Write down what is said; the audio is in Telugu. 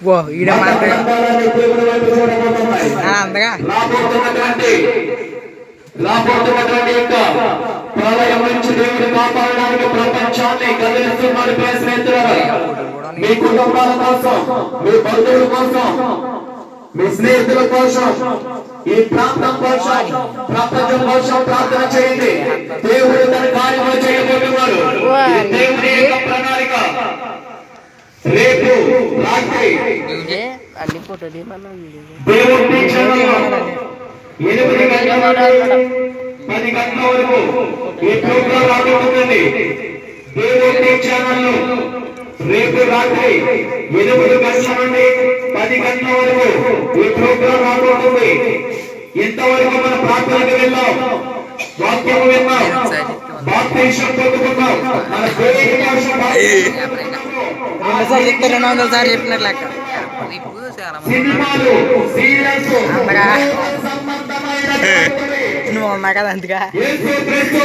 ఓ ఈడ అంతగా రాబోతున్నటువంటి రాబోతున్నటువంటి యొక్క ప్రళయం నుంచి దేవుడు కాపాడడానికి ప్రపంచాన్ని స్నేహితులారా మీ కుటుంబాల కోసం మీ బంధువుల కోసం మీ స్నేహితుల కోసం ఈ ప్రాంతం కోసం ప్రపంచం కోసం ప్రార్థన చేయండి దేవుడు అన్ని ఫోటో ఎనిమిది గంటల పది గంటల వరకు ఈ ప్రోగ్రాం రాబోతుంది. దేవుడి ఛానల్ రేపు రాత్రి ఎనిమిది గంటల నుండి పది గంటల వరకు ఈ ప్రోగ్రాం రాబోతుంది. ఇంతవరకు మన ప్రార్థనకు వెళ్ళాం. వాక్యము విన్నాం. బాప్తీసం పొందుకున్నాం. మన దేవుడి కోసం రెండుసార్లు చెప్తే రెండు వందల సార్లు లెక్క. నువ్వు ఉన్నా కదా అందుగా. యేసుక్రీస్తు